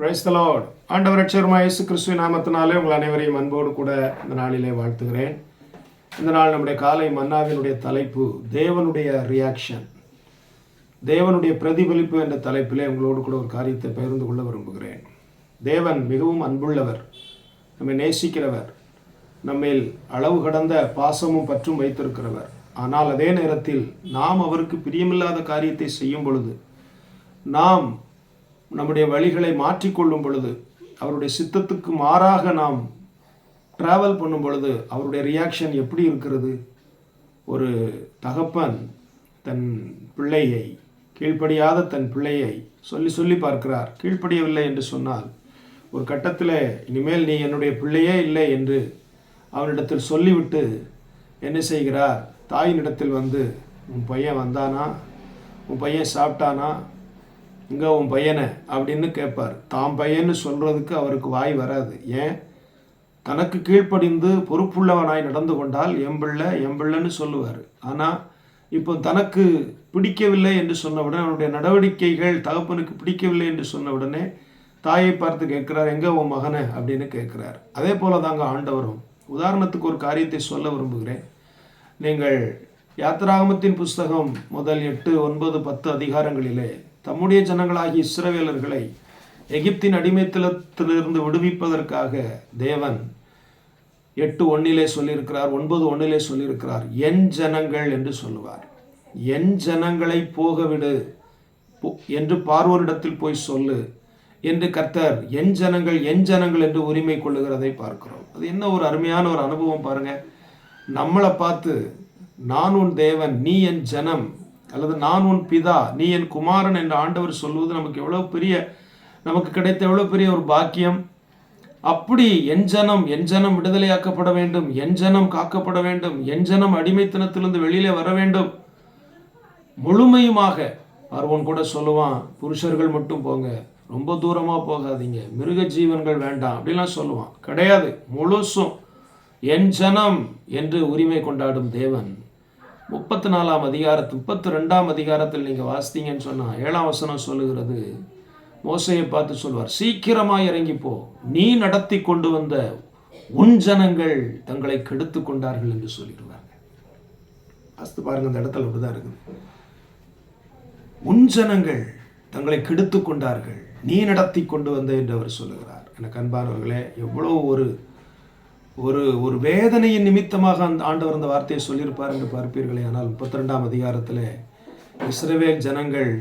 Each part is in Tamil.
பிரைஸ் த ஆண்டவர் அச்சர்மா இயேசு கிறிஸ்துவ நாமத்தினாலே உங்கள் அனைவரையும் அன்போடு கூட இந்த நாளிலே வாழ்த்துகிறேன். இந்த நாள் நம்முடைய காலை மன்னாவினுடைய தலைப்பு தேவனுடைய ரியாக்ஷன் தேவனுடைய பிரதிபலிப்பு என்ற தலைப்பிலே உங்களோடு கூட ஒரு காரியத்தை பகிர்ந்து கொள்ள விரும்புகிறேன். தேவன் மிகவும் அன்புள்ளவர். நம்மை நேசிக்கிறவர். நம்மில் அளவு கடந்த பாசமும் பற்றும் வைத்திருக்கிறவர். ஆனால் அதே நேரத்தில் நாம் அவருக்கு பிரியமில்லாத காரியத்தை செய்யும் பொழுது நாம் நம்முடைய வழிகளை மாற்றிக்கொள்ளும் பொழுது அவருடைய சித்தத்துக்கு மாறாக நாம் ட்ராவல் பண்ணும் பொழுது அவருடைய ரியாக்ஷன் எப்படி இருக்கிறது? ஒரு தகப்பன் தன் பிள்ளையை கீழ்ப்படியாத தன் பிள்ளையை சொல்லி சொல்லி பார்க்கிறார். கீழ்ப்படியவில்லை என்று சொன்னால் ஒரு கட்டத்தில் இனிமேல் நீ என்னுடைய பிள்ளையே இல்லை என்று அவனிடத்தில் சொல்லிவிட்டு என்ன செய்கிறார்? தாயினிடத்தில் வந்து உன் பையன் வந்தானா? உன் பையன் சாப்பிட்டானா? இங்கே உன் பையனை? அப்படின்னு கேட்பார் தாம் பையன்னு சொல்கிறதுக்கு அவருக்கு வாய் வராது. ஏன்? தனக்கு கீழ்ப்படிந்து பொறுப்புள்ளவனாய் நடந்து கொண்டால் எம்பிள்ளை எம்பிள்ளைன்னு சொல்லுவார். ஆனால் இப்போ தனக்கு பிடிக்கவில்லை என்று சொன்னவுடன் அவனுடைய நடவடிக்கைகள் தகப்பனுக்கு பிடிக்கவில்லை என்று சொன்ன உடனே தாயை பார்த்து கேட்கிறார் எங்கே உன் மகனை? அப்படின்னு கேட்குறார். அதே போல தாங்க ஆண்டவரும். உதாரணத்துக்கு ஒரு காரியத்தை சொல்ல விரும்புகிறேன். நீங்கள் யாத்திராகமத்தின் புஸ்தகம் முதல் எட்டு ஒன்பது பத்து அதிகாரங்களிலே தம்முடைய ஜனங்களாகிய இஸ்ரவேலர்களை எகிப்தின் அடிமைத்தலத்திலிருந்து விடுவிப்பதற்காக தேவன் எட்டு ஒன்னிலே சொல்லியிருக்கிறார் ஒன்பது ஒன்னிலே சொல்லியிருக்கிறார். என் ஜனங்கள் என்று சொல்லுவார். என் ஜனங்களை போக விடு போ- என்று பார்வோரிடத்தில் போய் சொல்லு என்று கர்த்தர் என் ஜனங்கள் என் ஜனங்கள் என்று உரிமை கொள்ளுகிறதை பார்க்கிறோம். அது என்ன ஒரு அருமையான ஒரு அனுபவம் பாருங்க. நம்மளை பார்த்து நான் உன் தேவன் நீ என் ஜனம் அல்லது நான் உன் பிதா நீ என் குமாரன் என்று ஆண்டவர் சொல்வது நமக்கு எவ்வளோ பெரிய நமக்கு கிடைத்த எவ்வளோ பெரிய ஒரு பாக்கியம். அப்படி என் ஜனம் என் ஜனம் விடுதலையாக்கப்பட வேண்டும் என் ஜனம் காக்கப்பட வேண்டும் என் ஜனம் அடிமைத்தனத்திலிருந்து வெளியிலே வர வேண்டும். முழுமையுமாக பார்வோன் கூட சொல்லுவான் புருஷர்கள் மட்டும் போங்க ரொம்ப தூரமாக போகாதீங்க மிருக ஜீவன்கள் வேண்டாம் அப்படிலாம் சொல்லுவான். கிடையாது முழுசும் என் ஜனம் என்று உரிமை கொண்டாடும் தேவன். முப்பத்தி நாலாம் அதிகாரத்து முப்பத்தி ரெண்டாம் அதிகாரத்தில் நீங்கள் வாசித்தீங்கன்னு சொன்னால் ஏழாம் வசனம் சொல்லுகிறது மோசையை பார்த்து சொல்வார் சீக்கிரமாக இறங்கிப்போ. நீ நடத்தி கொண்டு வந்த உன் ஜனங்கள் தங்களை கெடுத்து கொண்டார்கள் என்று சொல்லிடுவாங்க. அஸ்து பாருங்க அந்த இடத்துல அப்படிதான் இருக்குது. உன் ஜனங்கள் தங்களை கெடுத்து கொண்டார்கள். நீ நடத்தி கொண்டு வந்த என்று அவர் சொல்லுகிறார். எனக்கு அன்பானவர்களே எவ்வளோ ஒரு ஒரு ஒரு வேதனையின் நிமித்தமாக அந்த ஆண்டவர் அந்த வார்த்தையை சொல்லியிருப்பார் என்று பார்ப்பீர்களே. ஆனால் முப்பத்தி ரெண்டாம் அதிகாரத்தில் இஸ்ரவேல் ஜனங்கள்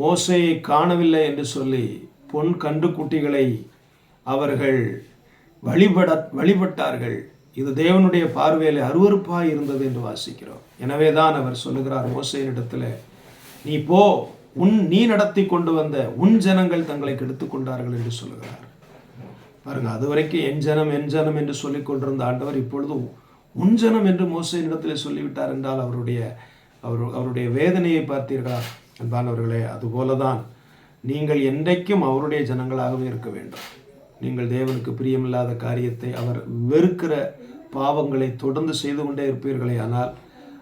மோசையை காணவில்லை என்று சொல்லி பொன் கன்றுக்குட்டிகளை அவர்கள் வழிபட வழிபட்டார்கள். இது தேவனுடைய பார்வையில் அருவறுப்பாக இருந்தது என்று வாசிக்கிறோம். எனவே தான் அவர் சொல்லுகிறார் மோசையினிடத்தில் நீ போ உன் நீ நடத்தி கொண்டு வந்த உன் ஜனங்கள் தங்களை கெடுத்து கொண்டார்கள் என்று சொல்லுகிறார். பாருங்க அது வரைக்கும் என் ஜனம் என் ஜனம் என்று சொல்லிக் கொண்டிருந்த ஆண்டவர் இப்பொழுது உன் ஜனம் என்று மோசையினிடத்தில் சொல்லிவிட்டார் என்றால் அவருடைய அவர் அவருடைய வேதனையை பார்த்தீர்களா? அன்பானவர்களே அதுபோலதான் நீங்கள் என்றைக்கும் அவருடைய ஜனங்களாகவே இருக்க வேண்டும். நீங்கள் தேவனுக்கு பிரியமில்லாத காரியத்தை அவர் வெறுக்கிற பாவங்களை தொடர்ந்து செய்து கொண்டே இருப்பீர்களே ஆனால்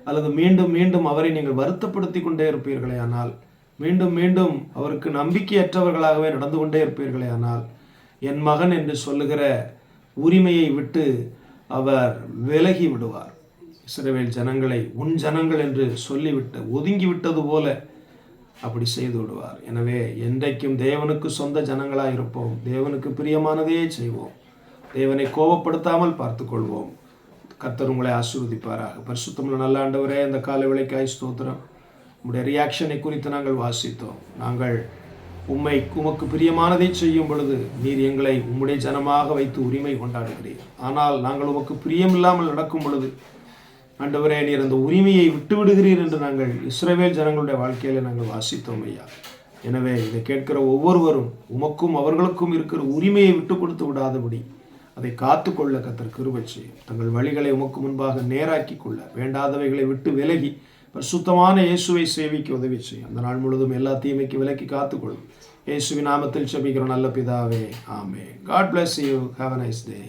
அல்லது மீண்டும் மீண்டும் அவரை நீங்கள் வருத்தப்படுத்தி கொண்டே இருப்பீர்களே ஆனால் மீண்டும் மீண்டும் அவருக்கு நம்பிக்கையற்றவர்களாகவே நடந்து கொண்டே இருப்பீர்களே ஆனால் என் மகன் என்று சொல்லுகிற உரிமையை விட்டு அவர் விலகி விடுவார். இஸ்ரவேல் ஜனங்களை உன் ஜனங்கள் என்று சொல்லிவிட்டு ஒதுங்கி விட்டது போல அப்படி செய்து விடுவார். எனவே என்றைக்கும் தேவனுக்கு சொந்த ஜனங்களாக இருப்போம். தேவனுக்கு பிரியமானதையே செய்வோம். தேவனை கோபப்படுத்தாமல் பார்த்துக்கொள்வோம். கர்த்தர் உங்களை ஆசீர்வதிப்பாராக. பரிசுத்தமிழ் நல்ல ஆண்டவரே இந்த கால விலைக்காய் ஸ்தோத்திரம். உங்களுடைய ரியாக்ஷனை குறித்து நாங்கள் வாசித்தோம். நாங்கள் உம்மை உமக்கு பிரியமானதை செய்யும் பொழுது நீர் எங்களை உம்முடைய ஜனமாக வைத்து உரிமை கொண்டாடுகிறீர். ஆனால் நாங்கள் உமக்கு பிரியமில்லாமல் நடக்கும் பொழுது ஆண்டவரே நீர் அந்த உரிமையை விட்டு விடுகிறீர் என்று நாங்கள் இஸ்ரவேல் ஜனங்களுடைய வாழ்க்கையில நாங்கள் வாசித்தோம் ஐயா. எனவே இதை கேட்கிற ஒவ்வொருவரும் உமக்கும் அவர்களுக்கும் இருக்கிற உரிமையை விட்டு கொடுத்து விடாதபடி அதை காத்துக்கொள்ள கத்தர் கிருபை தங்கள் வழிகளை உமக்கு முன்பாக நேராக்கி கொள்ள வேண்டாதவைகளை விட்டு விலகி பரிசுத்தமான இயேசுவை சேவிக்க உதவி செய்யும். அந்த நாள் முழுவதும் எல்லா தீமைக்கு விலக்கி காத்துக்கொள்ளும். இயேசுவின் நாமத்தில் செபிக்கிறோம் நல்ல பிதாவே. ஆமே God bless you have a nice day